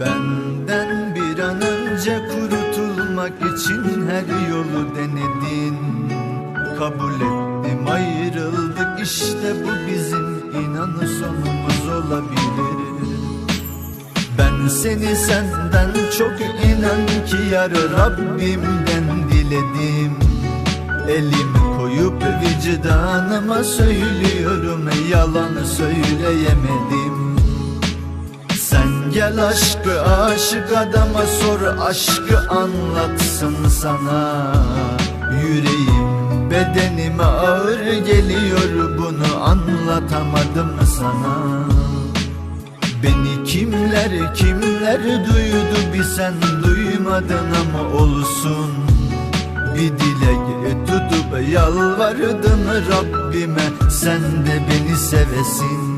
Benden bir an önce kurtulmak için her yolu denedin. Kabul ettim ayrıldık işte bu bizim inanı sonumuz olabilir. Ben seni senden çok inan ki yar Rabbimden diledim. Elimi koyup vicdanıma söylüyorum yalan söyleyemedim gel aşkı aşık adama sor aşkı anlatsın sana. Yüreğim bedenime ağır geliyor bunu anlatamadım sana. Beni kimler kimler duydu bir sen duymadın ama olsun. Bir dilek tutup yalvardım Rabbime sen de beni sevesin